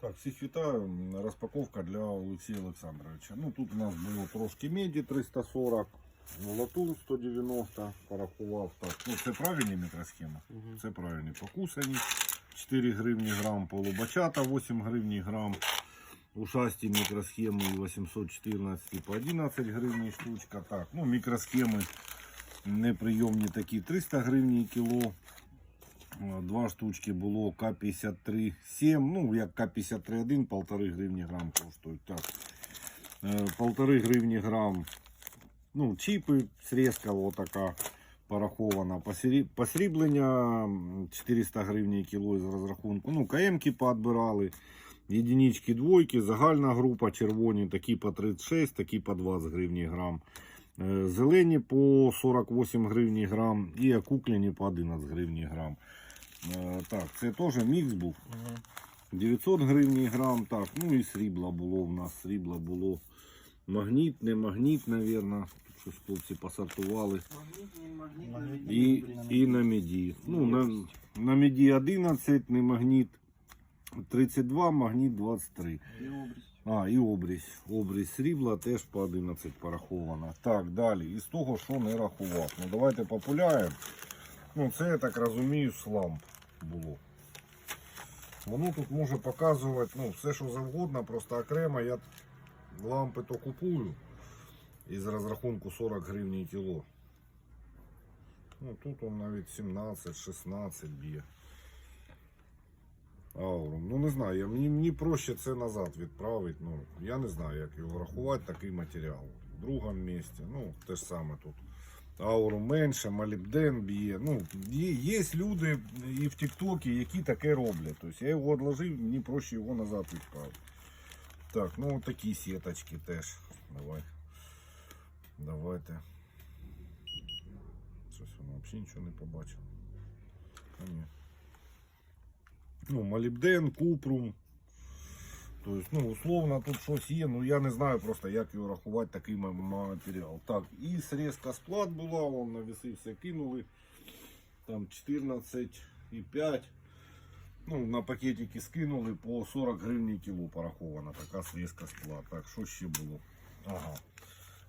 Так, всіх вітаю. Розпаковка для Олексія Олександровича. Ну тут у нас було трошки меді 340, латун 190, порахував. Так, ну це правильні мікросхеми. Це правильні покусані. 4 гривні грам, полубачата 8 гривні грам. Ушасті мікросхеми 814 по 11 гривні штучка. Так, ну мікросхеми неприйомні такі 300 гривні кіло. Е, Два штучки було К-53 7, ну як К-53 1, полтори гривні грам коштують. Так. Е, Полтори гривні грам. Ну, чіпи, срезка вот така порахована. Посріблення 400 гривень кіло із розрахунку. Ну, КМки поотбирали. Єдинички, двойки, загальна група, червоні, такі по 36, такі по 20 гривні грам. Е, Зелені по 48 гривні грам і окуклені по 11 гривні грам. Е, Так, це теж мікс був. 900 гривень грам. Так, ну і срібла було в нас. Срібла було магніт, не магніт, мабуть. Щось хлопці посортували. І, і на міді. Ну, на, на міді 11, не магніт 32, магніт 23. А, і обрізь. Обрізь срібла теж по 11 порахована. Так, далі. Із того, що не рахував. Ну, давайте популяємо. Ну, це, я так розумію, слам було. Воно тут може показувати ну, все, що завгодно, просто окремо я лампи то купую із розрахунку 40 гривень кіло. Ну, тут он навіть 17-16 б'є. Аурум. Ну не знаю, мені, мені проще це назад відправити. Ну, я не знаю, як його рахувати, такий матеріал. В другому місці, ну, те ж саме тут. Ауру менше, молібден б'є. Ну, є, є люди і в Тіктокі, які таке роблять. Тобто я його відложив, мені проще його назад відправити. Так, ну такі сіточки теж. Давай. Давайте. Щось воно взагалі нічого не побачило. А, ні. Ну, молібден, купрум. Тобто, ну, условно тут щось є, ну я не знаю просто, як його рахувати такий матеріал. Так, і срезка сплат була, веси все кинули. Там 14,5. Ну, на пакетики скинули по 40 гривень кіло порахована така срезка сплат. Так, що ще було? Ага.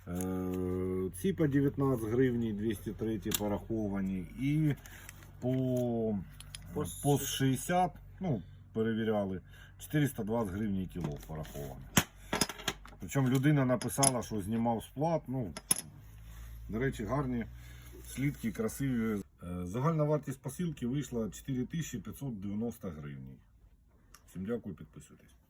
Е, ці по 19 гривень 203 пораховані. І по, По по 60, ну, перевіряли, 420 гривень кіло пораховано. Причому людина написала, що знімав сплат. Ну, до речі, гарні слідки, красиві. Е, Загальна вартість посилки вийшла 4590 гривень. Всім дякую, підписуйтесь.